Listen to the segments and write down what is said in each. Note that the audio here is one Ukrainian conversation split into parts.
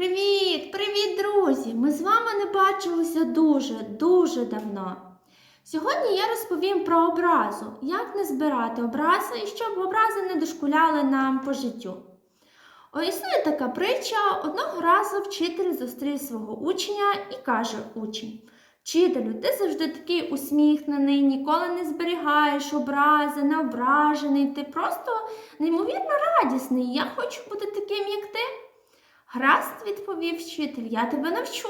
Привіт, привіт, друзі! Ми з вами не бачилися дуже, дуже давно. Сьогодні я розповім про образу, як не збирати образи щоб образи не дошкуляли нам по життю. О, існує така притча: одного разу вчитель зустрів свого учня і каже учень: Вчителю, ти завжди такий усміхнений, ніколи не зберігаєш образи, не ображений, ти просто неймовірно радісний. Я хочу бути таким, як ти. Гаразд, відповів вчитель, я тебе навчу.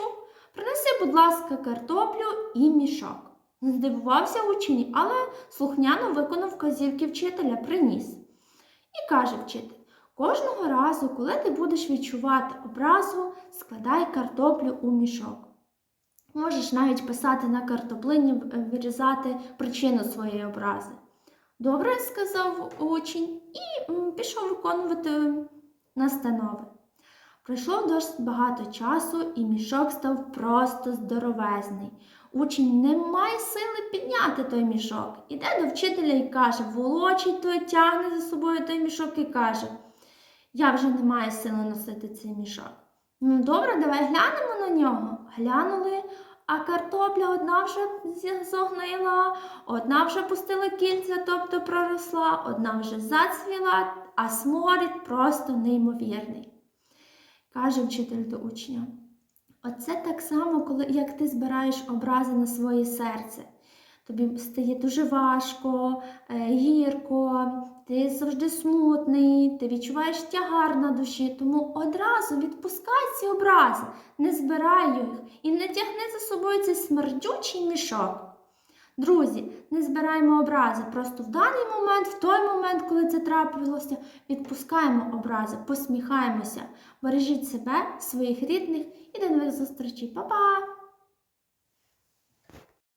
Принеси, будь ласка, картоплю і мішок. Здивувався учень, але слухняно виконав вказівки вчителя, приніс. І каже вчитель: кожного разу, коли ти будеш відчувати образу, складай картоплю у мішок. Можеш навіть писати на картоплині, вирізати причину своєї образи. Добре, сказав учень, і пішов виконувати настанови. Пройшло досить багато часу, і мішок став просто здоровезний. Учень не має сили підняти той мішок. Іде до вчителя і каже, волочить той, тягне за собою той мішок і каже, я вже не маю сили носити цей мішок. Ну добре, давай глянемо на нього. Глянули, а картопля одна вже зогнила, одна вже пустила кільця, тобто проросла, одна вже зацвіла, а сморід просто неймовірний. Каже вчитель до учня. Оце так само, коли як ти збираєш образи на своє серце. Тобі стає дуже важко, е, гірко, ти завжди смутний, ти відчуваєш тягар на душі, тому одразу відпускай ці образи, не збирай їх і не тягни за собою цей смердючий мішок. Друзі, не збираємо образи. Просто в даний момент, в той момент, коли це трапилося, відпускаємо образи, посміхаємося, бережіть себе, своїх рідних і до нових зустрічей. Па-па!